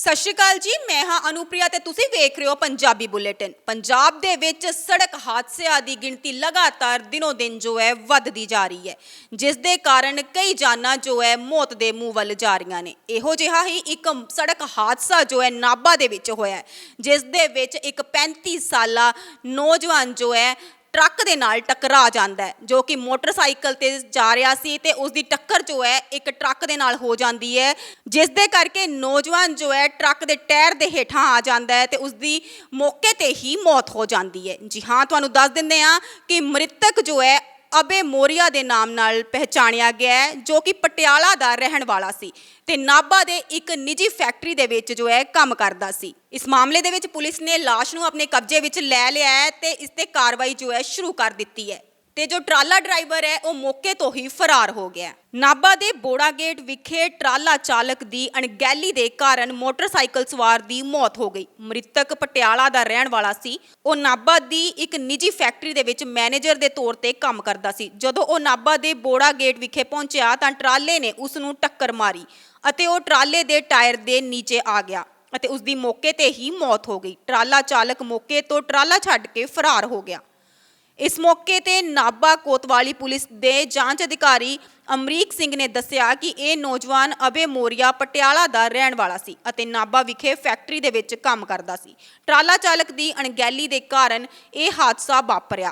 ਸਤਿ ਸ਼੍ਰੀ ਅਕਾਲ ਜੀ, ਮੈਂ ਹਾਂ ਅਨੁਪ੍ਰਿਆ ਤੇ ਤੁਸੀਂ ਵੇਖ ਰਹੇ ਹੋ ਪੰਜਾਬੀ ਬੁਲੇਟਿਨ। ਪੰਜਾਬ ਦੇ ਵਿੱਚ ਸੜਕ ਹਾਦਸਿਆਂ ਦੀ ਗਿਣਤੀ ਲਗਾਤਾਰ ਦਿਨੋ ਦਿਨ ਜੋ ਹੈ ਵੱਧਦੀ ਜਾ ਰਹੀ ਹੈ। ਜਿਸ ਦੇ ਕਾਰਨ ਕਈ ਜਾਨਾਂ ਜੋ ਹੈ ਮੌਤ ਦੇ ਮੂੰਹ ਵੱਲ ਜਾ ਰਹੀਆਂ ਨੇ। ਇਹੋ ਜਿਹਾ ਹੀ ਇੱਕ ਸੜਕ ਹਾਦਸਾ ਜੋ ਹੈ ਨਾਭਾ ਦੇ ਵਿੱਚ ਹੋਇਆ ਜਿਸ ਦੇ ਵਿੱਚ ਇੱਕ 35 ਸਾਲਾ ਨੌਜਵਾਨ ਜੋ ਹੈ ਟਰੱਕ ਦੇ ਨਾਲ ਟਕਰਾ ਜਾਂਦਾ ਹੈ, ਜੋ ਕਿ ਮੋਟਰਸਾਈਕਲ ਤੇ ਜਾ ਰਿਹਾ ਸੀ ਤੇ ਉਸ ਦੀ ਟੱਕਰ ਜੋ ਹੈ ਇੱਕ ਟਰੱਕ ਦੇ ਨਾਲ ਹੋ ਜਾਂਦੀ ਹੈ, ਜਿਸ ਦੇ ਕਰਕੇ ਨੌਜਵਾਨ ਜੋ ਹੈ ਟਰੱਕ ਦੇ ਟਾਇਰ ਦੇ ਹੇਠਾਂ ਆ ਜਾਂਦਾ ਹੈ ਤੇ ਉਸ ਦੀ ਮੌਕੇ ਤੇ ਹੀ ਮੌਤ ਹੋ ਜਾਂਦੀ ਹੈ। ਜੀ ਹਾਂ, ਤੁਹਾਨੂੰ ਦੱਸ ਦਿੰਦੇ ਹਾਂ ਕਿ ਮ੍ਰਿਤਕ ਜੋ ਹੈ ਅਬੇ ਮੋਰੀਆ ਦੇ ਨਾਮ ਨਾਲ ਪਹਿਚਾਣਿਆ ਗਿਆ ਹੈ, ਜੋ ਕਿ ਪਟਿਆਲਾ ਦਾ ਰਹਿਣ ਵਾਲਾ ਸੀ ਤੇ ਨਾਭਾ ਦੇ ਇੱਕ ਨਿੱਜੀ ਫੈਕਟਰੀ ਦੇ ਵਿੱਚ ਜੋ ਹੈ ਕੰਮ ਕਰਦਾ ਸੀ। ਇਸ ਮਾਮਲੇ ਦੇ ਵਿੱਚ ਪੁਲਿਸ ਨੇ ਲਾਸ਼ ਨੂੰ ਆਪਣੇ ਕਬਜ਼ੇ ਵਿੱਚ ਲੈ ਲਿਆ ਹੈ ਤੇ ਇਸ ਤੇ ਕਾਰਵਾਈ ਜੋ ਹੈ ਸ਼ੁਰੂ ਕਰ ਦਿੱਤੀ ਹੈ। ਤੇ ਜੋ ਟਰਾਲਾ ਡਰਾਈਵਰ ਹੈ, ਉਹ ਮੌਕੇ ਤੋਂ ਹੀ ਫਰਾਰ ਹੋ ਗਿਆ ਨਾਭਾ ਦੇ ਬੋੜਾ ਗੇਟ ਵਿਖੇ ਟਰਾਲਾ ਚਾਲਕ ਦੀ ਅਣਗਹਿਲੀ ਦੇ ਕਾਰਨ ਮੋਟਰਸਾਈਕਲ ਸਵਾਰ ਦੀ ਮੌਤ ਹੋ ਗਈ। ਮ੍ਰਿਤਕ ਪਟਿਆਲਾ ਦਾ ਰਹਿਣ ਵਾਲਾ ਸੀ। ਉਹ ਨਾਭਾ ਦੀ ਇੱਕ ਨਿੱਜੀ ਫੈਕਟਰੀ ਦੇ ਵਿੱਚ ਮੈਨੇਜਰ ਦੇ ਤੌਰ ਤੇ ਕੰਮ ਕਰਦਾ ਸੀ। ਜਦੋਂ ਉਹ ਨਾਭਾ ਦੇ ਬੋੜਾ ਗੇਟ ਵਿਖੇ ਪਹੁੰਚਿਆ, ਤਾਂ ਟਰਾਲੇ ਨੇ ਉਸ ਨੂੰ ਟੱਕਰ ਮਾਰੀ ਅਤੇ ਉਹ ਟਰਾਲੇ ਦੇ ਟਾਇਰ ਦੇ ਨੀਚੇ ਆ ਗਿਆ ਅਤੇ ਉਸ ਦੀ ਮੌਕੇ ਤੇ ਹੀ ਮੌਤ ਹੋ ਗਈ। ਟਰਾਲਾ ਚਾਲਕ ਮੌਕੇ ਤੋਂ ਟਰਾਲਾ ਛੱਡ ਕੇ ਫਰਾਰ ਹੋ ਗਿਆ। ਇਸ ਮੌਕੇ ਤੇ ਨਾਭਾ ਕੋਤਵਾਲੀ ਪੁਲਿਸ ਦੇ ਜਾਂਚ ਅਧਿਕਾਰੀ ਅਮਰੀਕ ਸਿੰਘ ਨੇ ਦੱਸਿਆ ਕਿ ਇਹ ਨੌਜਵਾਨ ਅਬੇ ਮੋਰੀਆ ਪਟਿਆਲਾ ਦਾ ਰਹਿਣ ਵਾਲਾ ਸੀ ਅਤੇ ਨਾਭਾ ਵਿਖੇ ਫੈਕਟਰੀ ਦੇ ਵਿੱਚ ਕੰਮ ਕਰਦਾ ਸੀ। ਟਰਾਲਾ ਚਾਲਕ ਦੀ ਅਣਗਹਿਲੀ ਦੇ ਕਾਰਨ ਇਹ ਹਾਦਸਾ ਵਾਪਰਿਆ।